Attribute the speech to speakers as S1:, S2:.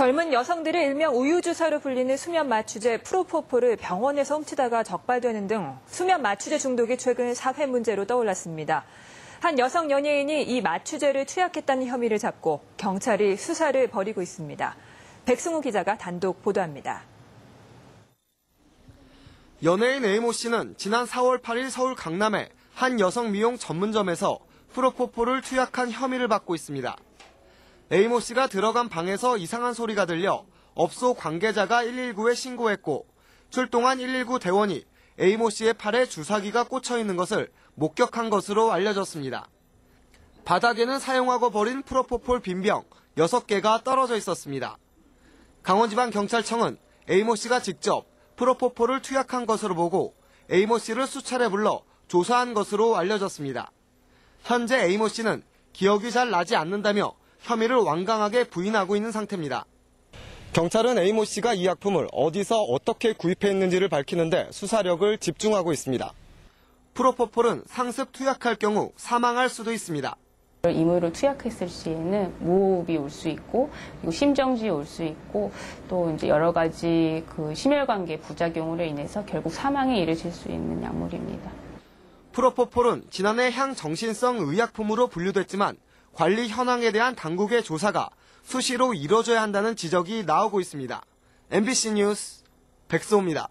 S1: 젊은 여성들의 일명 우유주사로 불리는 수면 마취제 프로포폴을 병원에서 훔치다가 적발되는 등 수면 마취제 중독이 최근 사회 문제로 떠올랐습니다. 한 여성 연예인이 이 마취제를 투약했다는 혐의를 잡고 경찰이 수사를 벌이고 있습니다. 백승우 기자가 단독 보도합니다.
S2: 연예인 A모 씨는 지난 4월 8일 서울 강남의 한 여성 미용 전문점에서 프로포폴을 투약한 혐의를 받고 있습니다. A모 씨가 들어간 방에서 이상한 소리가 들려 업소 관계자가 119에 신고했고 출동한 119 대원이 A모 씨의 팔에 주사기가 꽂혀 있는 것을 목격한 것으로 알려졌습니다. 바닥에는 사용하고 버린 프로포폴 빈병 6개가 떨어져 있었습니다. 강원지방경찰청은 A모 씨가 직접 프로포폴을 투약한 것으로 보고 A모 씨를 수차례 불러 조사한 것으로 알려졌습니다. 현재 A모 씨는 기억이 잘 나지 않는다며 혐의를 완강하게 부인하고 있는 상태입니다. 경찰은 A모 씨가 이 약품을 어디서 어떻게 구입했는지를 밝히는데 수사력을 집중하고 있습니다. 프로포폴은 상습 투약할 경우 사망할 수도 있습니다.
S3: 이물을 투약했을 시에는 무호흡이 올 수 있고 그리고 심정지 올 수 있고 또 이제 여러 가지 그 심혈관계 부작용으로 인해서 결국 사망에 이르실 수 있는 약물입니다.
S2: 프로포폴은 지난해 향정신성 의약품으로 분류됐지만 관리 현황에 대한 당국의 조사가 수시로 이뤄져야 한다는 지적이 나오고 있습니다. MBC 뉴스 백소입니다.